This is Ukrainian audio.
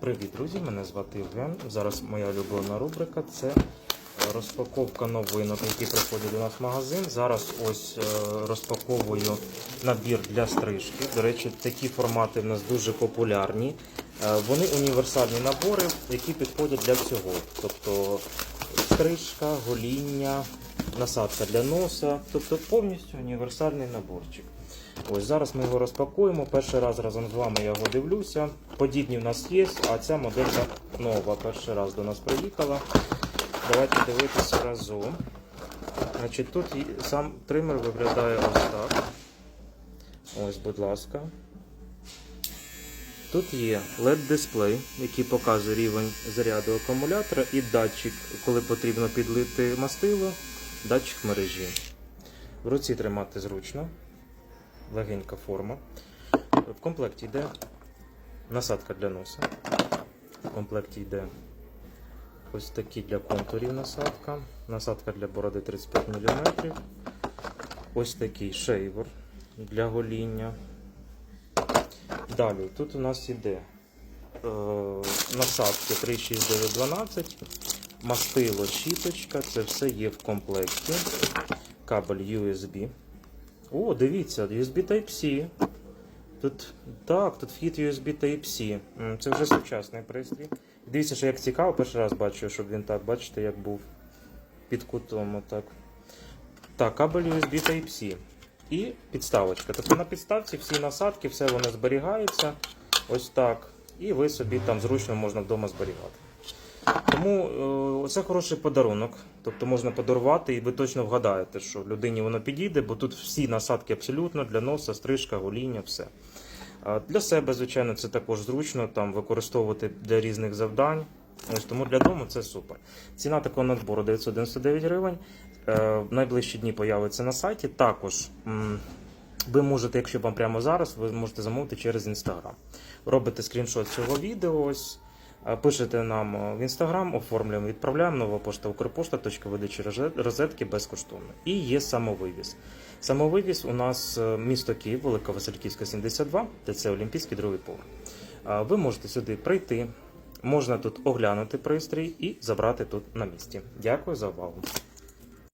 Привіт, друзі! Мене звати Євген. Зараз моя улюблена рубрика це е, розпаковка новинок, які приходять до нас в магазин. Зараз ось е, розпаковую набір для стрижки. До речі, такі формати в нас дуже популярні. Е, Вони універсальні набори, які підходять для всього. Тобто стрижка, гоління, насадка для носа, тобто повністю універсальний наборчик. Ось зараз ми його розпакуємо. Перший раз разом з вами я його дивлюся. Подібні в нас є, а ця моделька нова. Перший раз до нас приїхала. Давайте дивитися разом. Значить, Тут сам тример виглядає ось так. Ось, будь ласка. Тут є LED-дисплей, який показує рівень заряду акумулятора, і датчик, коли потрібно підлити мастило, датчик мережі. В руці тримати зручно легенька форма. В комплекті йде насадка для носа. В комплекті йде ось такі для контурів насадка. Насадка для бороди 35 мм. Ось такий шейвер для гоління. Далі тут у нас йде е, насадки 36912, мастило, щіточка, це все є в комплекті. Кабель USB. О, дивіться, USB Type-C. Тут так, тут вхід USB Type-C. Це вже сучасний пристрій. Дивіться, що як цікаво, перший раз бачу, щоб він так, бачите, як був під кутом. Отак. Так, кабель USB Type-C. І підставочка. Тобто на підставці всі насадки, все воно зберігається. Ось так. І ви собі там зручно можна вдома зберігати. Тому е, це хороший подарунок. Тобто можна подарувати, і ви точно вгадаєте, що людині воно підійде, бо тут всі насадки абсолютно для носа, стрижка, гоління, все. Для себе, звичайно, це також зручно там використовувати для різних завдань. Ось тому для дому це супер. Ціна такого надбору 999 гривень. Е, в найближчі дні появиться на сайті. Також ви можете, якщо вам прямо зараз, ви можете замовити через інстаграм. Робите скріншот цього відео. Ось. Е, Пишете нам е, в інстаграм, оформлюємо, відправляємо нова пошта Укрпошта, видачі розетки безкоштовно. І є самовивіз. Самовивіз у нас е, місто Київ, Велика Васильківська, 72, де це Олімпійський другий поверх. Ви можете сюди прийти, можна тут оглянути пристрій і забрати тут на місці. Дякую за увагу.